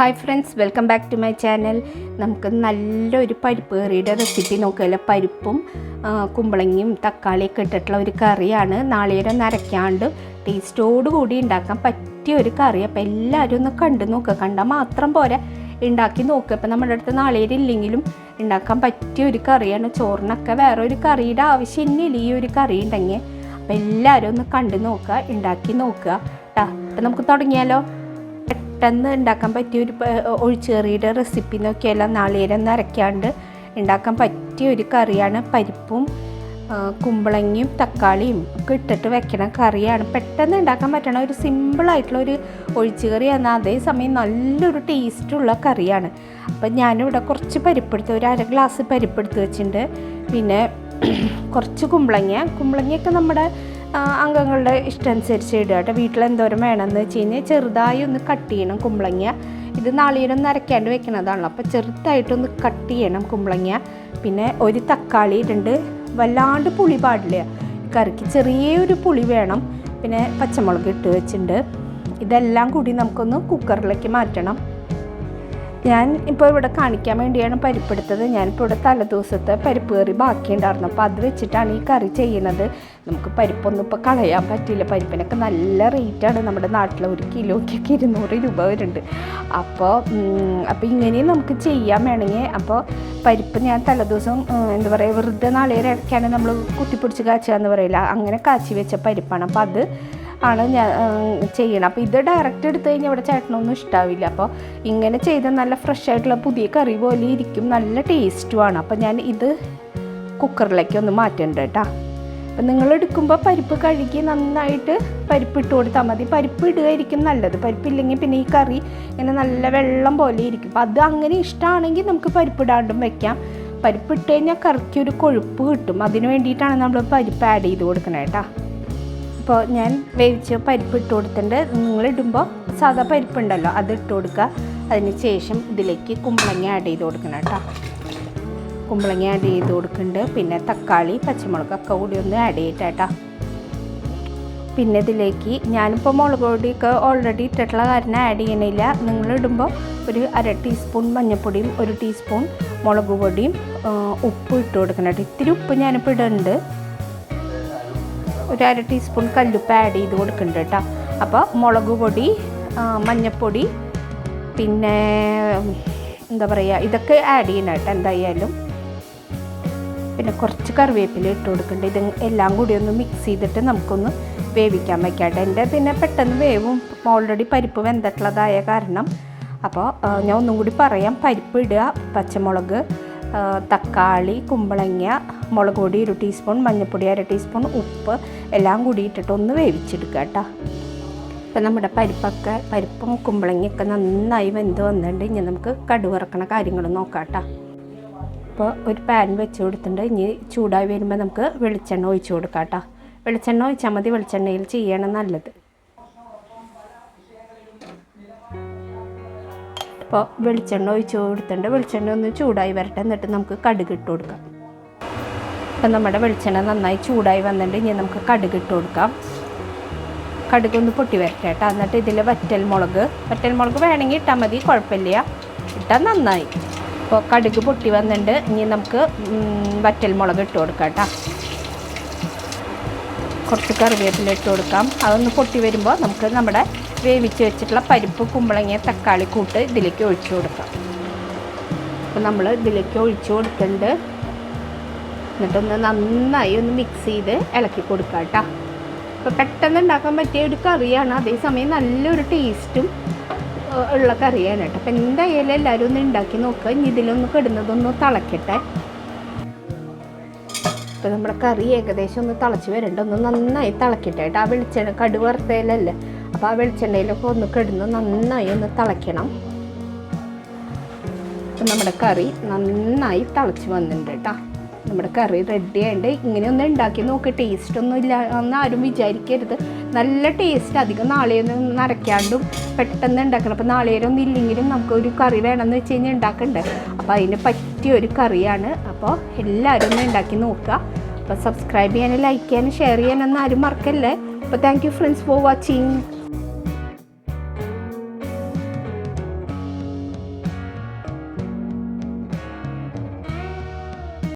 Hi friends welcome back to my channel. നമുക്ക് നല്ലൊരു പരിപ്പ് കറിയുടെ റെസിപ്പി നോക്കുകയല്ല പരിപ്പും കുമ്പളങ്ങിയും തക്കാളിയൊക്കെ ഇട്ടിട്ടുള്ള ഒരു കറിയാണ്. നാളികേരം നരയ്ക്കാണ്ട് കൂടി ഉണ്ടാക്കാൻ പറ്റിയ ഒരു കറി. അപ്പോൾ എല്ലാവരും ഒന്ന് കണ്ടു നോക്കുക കണ്ടാൽ മാത്രം പോരെ. ഉണ്ടാക്കി നോക്കുക ഇപ്പം നമ്മുടെ അടുത്ത് നാളികേരം ഇല്ലെങ്കിലും ഉണ്ടാക്കാൻ പറ്റിയ ഒരു കറിയാണ്. ചോറിനൊക്കെ വേറെ ഒരു കറിയുടെ ആവശ്യം ഇന്നില്ല ഈ ഒരു കറി ഉണ്ടെങ്കിൽ? അപ്പോൾ എല്ലാവരും ഒന്ന് കണ്ടു നോക്കുക ഉണ്ടാക്കി നോക്കുക. കേട്ടോ അപ്പം നമുക്ക് തുടങ്ങിയാലോ? പെട്ടെന്ന് ഉണ്ടാക്കാൻ പറ്റിയ ഒരു ഒഴിച്ചേറിയുടെ റെസിപ്പി നോക്കിയല്ല നാളികേരം നരയ്ക്കാണ്ട് ഉണ്ടാക്കാൻ പറ്റിയ ഒരു കറിയാണ് പരിപ്പും കുമ്പളങ്ങയും തക്കാളിയും ഒക്കെ ഇട്ടിട്ട് വെക്കണ കറിയാണ്. പെട്ടെന്ന് ഉണ്ടാക്കാൻ പറ്റണ ഒരു സിമ്പിളായിട്ടുള്ള ഒരു ഒഴിച്ചുകറിയാണ് അതേസമയം നല്ലൊരു ടേസ്റ്റുള്ള കറിയാണ്. അപ്പം ഞാനിവിടെ കുറച്ച് പരിപ്പെടുത്ത് ഒരു അര ഗ്ലാസ് പരിപ്പെടുത്ത് വെച്ചിട്ടുണ്ട്. പിന്നെ കുറച്ച് കുമ്പളങ്ങ. കുമ്പളങ്ങയൊക്കെ നമ്മുടെ അംഗങ്ങളുടെ ഇഷ്ടമനുസരിച്ച് ഇടുക കേട്ടോ. വീട്ടിൽ എന്തോരം വേണമെന്ന് വെച്ച് കഴിഞ്ഞാൽ ചെറുതായി ഒന്ന് കട്ട് ചെയ്യണം കുമ്പളങ്ങ. ഇത് നാളികേരം നരയ്ക്കാണ്ട് വെക്കണതാണല്ലോ. അപ്പോൾ ചെറുതായിട്ടൊന്ന് കട്ട് ചെയ്യണം കുമ്പളങ്ങ. പിന്നെ ഒരു തക്കാളി രണ്ട് വല്ലാണ്ട് പുളി പാടില്ല. കറിക്ക് ചെറിയൊരു പുളി വേണം. പിന്നെ പച്ചമുളക് ഇട്ട് വെച്ചിട്ടുണ്ട്. ഇതെല്ലാം കൂടി നമുക്കൊന്ന് കുക്കറിലേക്ക് മാറ്റണം. ഞാൻ ഇപ്പോൾ ഇവിടെ കാണിക്കാൻ വേണ്ടിയാണ് പരിപ്പെടുത്തത്. ഞാനിപ്പോൾ ഇവിടെ തലേദിവസത്തെ പരിപ്പ് കറി ബാക്കിയുണ്ടായിരുന്നു. അപ്പോൾ അത് വെച്ചിട്ടാണ് ഈ കറി ചെയ്യുന്നത്. നമുക്ക് പരിപ്പൊന്നും ഇപ്പോൾ കളയാൻ പറ്റില്ല പരിപ്പിനൊക്കെ നല്ല റേറ്റാണ് നമ്മുടെ നാട്ടിൽ ഒരു കിലോയ്ക്കൊക്കെ ഇരുന്നൂറ് രൂപ വരുന്നുണ്ട്. അപ്പോൾ അപ്പോൾ ഇങ്ങനെയും നമുക്ക് ചെയ്യാൻ വേണമെങ്കിൽ അപ്പോൾ പരിപ്പ് ഞാൻ തലേദിവസം എന്താ പറയുക വെറുതെ നാളെ ഇടയ്ക്കാണ് നമ്മൾ കുത്തിപ്പിടിച്ച് കാച്ചുക എന്ന് പറയില്ല. അങ്ങനെ കാച്ചി വെച്ച പരിപ്പാണ്. അപ്പോൾ അത് ആണ് ഞാൻ ചെയ്യണം അപ്പോൾ ഇത് ഡയറക്റ്റ് എടുത്തു കഴിഞ്ഞാൽ ഇവിടെ ചേട്ടനൊന്നും ഇഷ്ടാവില്ല. അപ്പോൾ ഇങ്ങനെ ചെയ്ത നല്ല ഫ്രഷ് ആയിട്ടുള്ള പുതിയ കറി പോലെ ഇരിക്കും. നല്ല ടേസ്റ്റുമാണ് അപ്പോൾ ഞാൻ ഇത് കുക്കറിലേക്ക് ഒന്ന് മാറ്റേണ്ട കേട്ടോ അപ്പം നിങ്ങൾ എടുക്കുമ്പോൾ പരിപ്പ് കഴുകി നന്നായിട്ട് പരിപ്പ് ഇട്ട് കൊടുത്താൽ മതി. പരിപ്പ് ഇടുകയായിരിക്കും നല്ലത്. പരിപ്പില്ലെങ്കിൽ പിന്നെ ഈ കറി ഇങ്ങനെ നല്ല വെള്ളം പോലെ ഇരിക്കും. അപ്പം അത് അങ്ങനെ ഇഷ്ടമാണെങ്കിൽ നമുക്ക് പരിപ്പിടാണ്ടും വെക്കാം. പരിപ്പ് ഇട്ട് കഴിഞ്ഞാൽ കറിക്ക് ഒരു കൊഴുപ്പ് കിട്ടും. അതിന് വേണ്ടിയിട്ടാണ് നമ്മൾ പരിപ്പ് ആഡ് ചെയ്ത് കൊടുക്കണേ കേട്ടോ അപ്പോൾ ഞാൻ വേവിച്ച പരിപ്പ് ഇട്ട് കൊടുത്തിട്ടുണ്ട്. നിങ്ങൾ ഇടുമ്പോൾ സാധാ പരിപ്പുണ്ടല്ലോ അത് ഇട്ട് കൊടുക്കുക. അതിന് ശേഷം ഇതിലേക്ക് കുമ്പളങ്ങ ആഡ് ചെയ്ത് കൊടുക്കണം കേട്ടോ. കുമ്പളങ്ങ ആഡ് ചെയ്ത് കൊടുക്കുന്നുണ്ട്. പിന്നെ തക്കാളി പച്ചമുളക് ഒക്കെ കൂടി ഒന്ന് ആഡ് ചെയ്തിട്ട് പിന്നെ ഇതിലേക്ക് ഞാനിപ്പോൾ മുളക് പൊടിയൊക്കെ ഓൾറെഡി ഇട്ടിട്ടുള്ള കാരണം ആഡ് ചെയ്യണില്ല. നിങ്ങൾ ഇടുമ്പോൾ ഒരു അര ടീസ്പൂൺ മഞ്ഞൾപ്പൊടിയും ഒരു ടീസ്പൂൺ മുളക് പൊടിയും ഉപ്പ് ഇട്ട് കൊടുക്കണം ഇത്തിരി ഉപ്പ് ഞാനിപ്പോൾ ഇടുന്നുണ്ട് ഒരു അര ടീസ്പൂൺ കല്ലുപ്പ് ആഡ് ചെയ്ത് കൊടുക്കുന്നുണ്ട് കേട്ടോ. അപ്പോൾ മുളക് പൊടി മഞ്ഞൾപ്പൊടി പിന്നെ എന്താ പറയുക ഇതൊക്കെ ആഡ് ചെയ്യണം കേട്ടോ എന്തായാലും. പിന്നെ കുറച്ച് കറിവേപ്പില ഇട്ട് കൊടുക്കുന്നുണ്ട് ഇത് എല്ലാം കൂടി ഒന്ന് മിക്സ് ചെയ്തിട്ട് നമുക്കൊന്ന് വേവിക്കാൻ വയ്ക്കാട്ടെ കേട്ടോ. എന്റെ പിന്നെ പെട്ടെന്ന് വേവും. ഓൾറെഡി പരിപ്പ് വെന്തിട്ടുള്ളതായ കാരണം. അപ്പോൾ ഞാൻ ഒന്നും കൂടി പറയാം. പരിപ്പ് ഇടുക പച്ചമുളക് തക്കാളി കുമ്പളങ്ങ മുളക് പൊടി ഒരു ടീസ്പൂൺ മഞ്ഞൾപ്പൊടി അര ടീസ്പൂൺ ഉപ്പ് എല്ലാം കൂടി ഇട്ടിട്ട് ഒന്ന് വേവിച്ചെടുക്കുക കേട്ടോ. ഇപ്പം നമ്മുടെ പരിപ്പൊക്കെ പരിപ്പും കുമ്പളങ്ങയൊക്കെ നന്നായി വെന്ത് വന്നിട്ടുണ്ട്. ഇനി നമുക്ക് കടുവറക്കണ കാര്യങ്ങൾ നോക്കാം കേട്ടോ. അപ്പോൾ ഒരു പാൻ വെച്ച് കൊടുത്തിട്ടുണ്ട്. ഇനി ചൂടായി വരുമ്പോൾ നമുക്ക് വെളിച്ചെണ്ണ ഒഴിച്ച് കൊടുക്കാം കേട്ടോ. വെളിച്ചെണ്ണ ഒഴിച്ചാൽ മതി. വെളിച്ചെണ്ണയിൽ ചെയ്യണം നല്ലത്. അപ്പോൾ വെളിച്ചെണ്ണ ഒഴിച്ച് കൊടുത്തിട്ടുണ്ട്. വെളിച്ചെണ്ണ ഒന്ന് ചൂടായി വരട്ടെ. എന്നിട്ട് നമുക്ക് കടുക് ഇട്ട് കൊടുക്കാം. അപ്പം നമ്മുടെ വെളിച്ചെണ്ണ നന്നായി ചൂടായി വന്നിട്ട് ഇനി നമുക്ക് കടുക് ഇട്ട് കൊടുക്കാം. കടുക് ഒന്ന് പൊട്ടി വരട്ടെ കേട്ടോ. എന്നിട്ട് ഇതിൽ വറ്റൽ മുളക്. വറ്റൽ മുളക് വേണമെങ്കിൽ ഇട്ടാൽ മതി കുഴപ്പമില്ല. ഇട്ടാൽ നന്നായി. അപ്പോൾ കടുക് പൊട്ടി വന്നിട്ട് ഇനി നമുക്ക് വറ്റൽ മുളക് ഇട്ട് കൊടുക്കാം കേട്ടോ. കുറച്ച് കറിവേപ്പില ഇട്ട് കൊടുക്കാം. അതൊന്ന് പൊട്ടി വരുമ്പോൾ നമുക്ക് നമ്മുടെ വേവിച്ച് വെച്ചിട്ടുള്ള പരിപ്പ് കുമ്പളങ്ങ തക്കാളി കൂട്ട് ഇതിലേക്ക് ഒഴിച്ചു കൊടുക്കാം. അപ്പോൾ നമ്മൾ ഇതിലേക്ക് ഒഴിച്ചു കൊടുത്തിട്ടുണ്ട് എന്നിട്ടൊന്ന് നന്നായി ഒന്ന് മിക്സ് ചെയ്ത് ഇളക്കി കൊടുക്കാം കേട്ടോ അപ്പോൾ പെട്ടെന്ന് ഉണ്ടാക്കാൻ പറ്റിയ ഒരു കറിയാണ്. അതേസമയം നല്ലൊരു ടേസ്റ്റും ഉള്ള കറിയാണ് കേട്ടോ അപ്പം എന്തായാലും എല്ലാവരും ഒന്ന് ഉണ്ടാക്കി നോക്കുക ഇനി ഇതിലൊന്ന് കിടുന്നതൊന്ന് തിളക്കട്ടെ. ഇപ്പോൾ നമ്മുടെ കറി ഏകദേശം ഒന്ന് തിളച്ച് വരണ്ട. ഒന്ന് നന്നായി തിളക്കട്ടെ കേട്ടോ ആ വെളിച്ചെണ്ണ കടു വറുത്തതിലല്ലേ അപ്പോൾ ആ വെളിച്ചെണ്ണയിലൊക്കെ ഒന്ന് കിടന്ന് നന്നായി ഒന്ന് തിളയ്ക്കണം. അപ്പം നമ്മുടെ കറി നന്നായി തിളച്ച് വന്നിട്ടുണ്ട് കേട്ടോ നമ്മുടെ കറി റെഡി ആയിട്ട് ഇങ്ങനെ ഒന്ന് ഉണ്ടാക്കി നോക്ക്. ടേസ്റ്റ് ഒന്നും ഇല്ല എന്ന് ആരും വിചാരിക്കരുത്. നല്ല ടേസ്റ്റ് അധികം നാളെയൊന്നും നരയ്ക്കാണ്ടും പെട്ടെന്ന് ഉണ്ടാക്കണം അപ്പോൾ നാളെയൊന്നും ഇല്ലെങ്കിലും നമുക്ക് ഒരു കറി വേണമെന്ന് വെച്ച് കഴിഞ്ഞാൽ ഉണ്ടാക്കണ്ടേ അപ്പോൾ അതിന് പറ്റിയ ഒരു കറിയാണ്. അപ്പോൾ എല്ലാവരും ഒന്ന് ഉണ്ടാക്കി നോക്കുക അപ്പോൾ സബ്സ്ക്രൈബ് ചെയ്യാനും ലൈക്ക് ചെയ്യാനും ഷെയർ ചെയ്യാനൊന്നും ആരും മറക്കല്ലേ? അപ്പോൾ thank you friends for watching